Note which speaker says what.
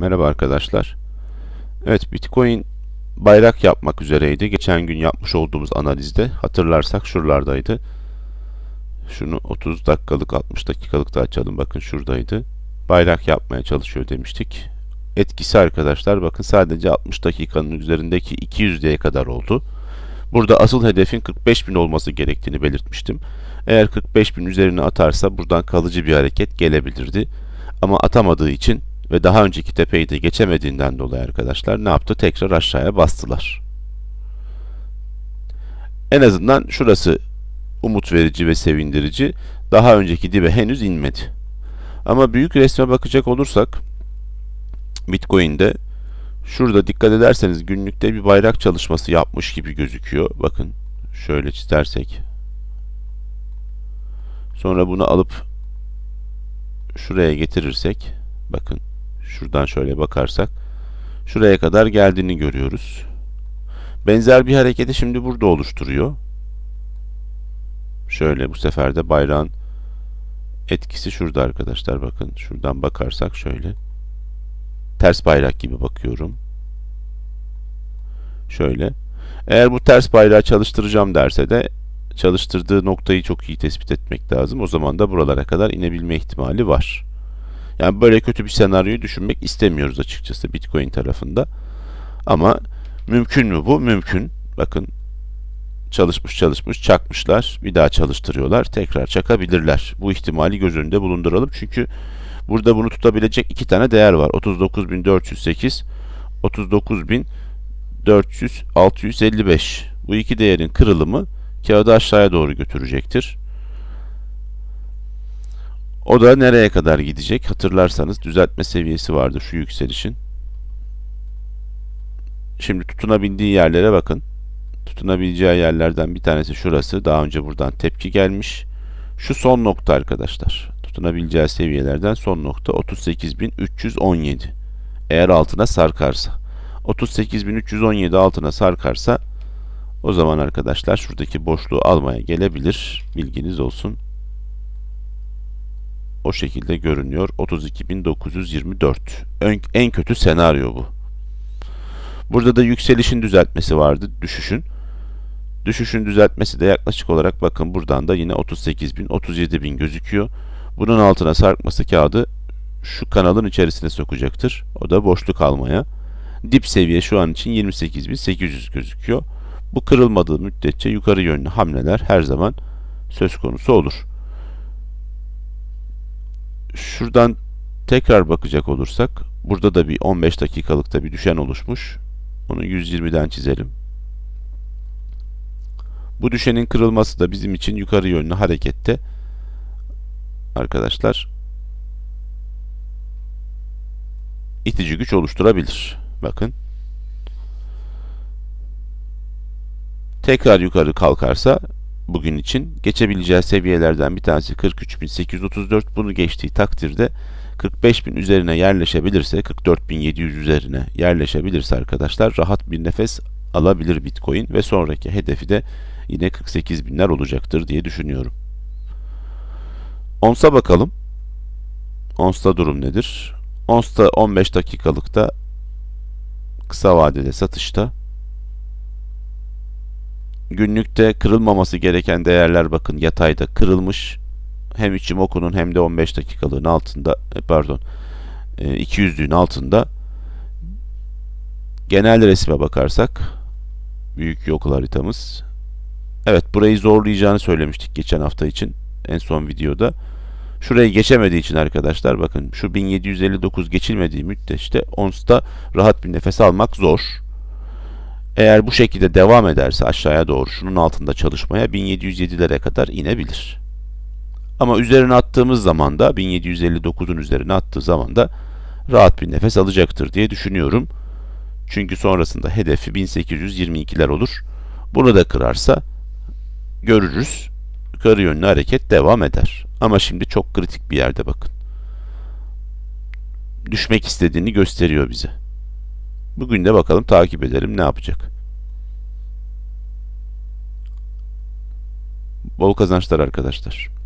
Speaker 1: Merhaba arkadaşlar. Evet Bitcoin bayrak yapmak üzereydi. Geçen gün yapmış olduğumuz analizde hatırlarsak şuralardaydı. Şunu 30 dakikalık 60 dakikalık da açalım. Bakın şuradaydı. Bayrak yapmaya çalışıyor demiştik. Etkisi arkadaşlar bakın sadece 60 dakikanın üzerindeki 200'lüğe kadar oldu. Burada asıl hedefin 45.000 olması gerektiğini belirtmiştim. Eğer 45.000 üzerine atarsa buradan kalıcı bir hareket gelebilirdi. Ama atamadığı için ve daha önceki tepeyi de geçemediğinden dolayı arkadaşlar ne yaptı? Tekrar aşağıya bastılar. En azından şurası umut verici ve sevindirici. Daha önceki dibe henüz inmedi. Ama büyük resme bakacak olursak Bitcoin'de şurada dikkat ederseniz günlükte bir bayrak çalışması yapmış gibi gözüküyor. Bakın şöyle çizersek. Sonra bunu alıp şuraya getirirsek bakın şuradan şöyle bakarsak şuraya kadar geldiğini görüyoruz. Benzer bir hareketi şimdi burada oluşturuyor. Şöyle bu sefer de bayrağın etkisi şurada arkadaşlar bakın şuradan bakarsak şöyle ters bayrak gibi bakıyorum. Şöyle. Eğer bu ters bayrağı çalıştıracağım derse de çalıştırdığı noktayı çok iyi tespit etmek lazım. O zaman da buralara kadar inebilme ihtimali var. Yani böyle kötü bir senaryoyu düşünmek istemiyoruz açıkçası Bitcoin tarafında. Ama mümkün mü bu? Mümkün. Bakın çalışmış çalışmış çakmışlar. Bir daha çalıştırıyorlar. Tekrar çakabilirler. Bu ihtimali göz önünde bulunduralım. Çünkü burada bunu tutabilecek iki tane değer var. 39.408 39.400 Bu iki değerin kırılımı kağıdı aşağıya doğru götürecektir. O da nereye kadar gidecek? Hatırlarsanız düzeltme seviyesi vardı şu yükselişin. Şimdi tutunabildiği yerlere bakın. Tutunabileceği yerlerden bir tanesi şurası. Daha önce buradan tepki gelmiş. Şu son nokta arkadaşlar. Tutunabileceği seviyelerden son nokta 38.317. Eğer altına sarkarsa. 38.317 altına sarkarsa o zaman arkadaşlar şuradaki boşluğu almaya gelebilir. Bilginiz olsun. O şekilde görünüyor. 32.924. En, kötü senaryo bu. Burada da yükselişin düzeltmesi vardı. Düşüşün. Düşüşün düzeltmesi de yaklaşık olarak bakın buradan da yine 38.000, 37.000 gözüküyor. Bunun altına sarkması kağıdı şu kanalın içerisine sokacaktır. O da boşluk almaya. Dip seviye şu an için 28.800 gözüküyor. Bu kırılmadığı müddetçe yukarı yönlü hamleler her zaman söz konusu olur. Şuradan tekrar bakacak olursak burada da bir 15 dakikalıkta bir düşen oluşmuş. Onu 120'den çizelim. Bu düşenin kırılması da bizim için yukarı yönlü harekette arkadaşlar itici güç oluşturabilir. Bakın. Tekrar yukarı kalkarsa bugün için geçebileceği seviyelerden bir tanesi 43.834. Bunu geçtiği takdirde 45.000 üzerine yerleşebilirse 44.700 üzerine yerleşebilirse arkadaşlar rahat bir nefes alabilir Bitcoin ve sonraki hedefi de yine 48.000'ler olacaktır diye düşünüyorum. Ons'a bakalım. Ons'ta durum nedir? Ons'ta 15 dakikalıkta kısa vadede satışta günlükte kırılmaması gereken değerler bakın yatayda kırılmış. Hem Ichimoku'nun hem de 15 dakikalığın altında e, pardon 200'lüğün altında. Genel resme bakarsak büyük yok haritamız. Evet burayı zorlayacağını söylemiştik geçen hafta için en son videoda. Şurayı geçemediği için arkadaşlar bakın şu 1759 geçilmediği müddetçe ONS'ta rahat bir nefes almak zor. Eğer bu şekilde devam ederse aşağıya doğru şunun altında çalışmaya 1707'lere kadar inebilir. Ama üzerine attığımız zaman da 1759'un üzerine attığı zaman da rahat bir nefes alacaktır diye düşünüyorum. Çünkü sonrasında hedefi 1822'ler olur. Bunu da kırarsa görürüz. Yukarı yönlü hareket devam eder. Ama şimdi çok kritik bir yerde bakın. Düşmek istediğini gösteriyor bize. Bugün de bakalım takip edelim ne yapacak. Bol kazançlar arkadaşlar.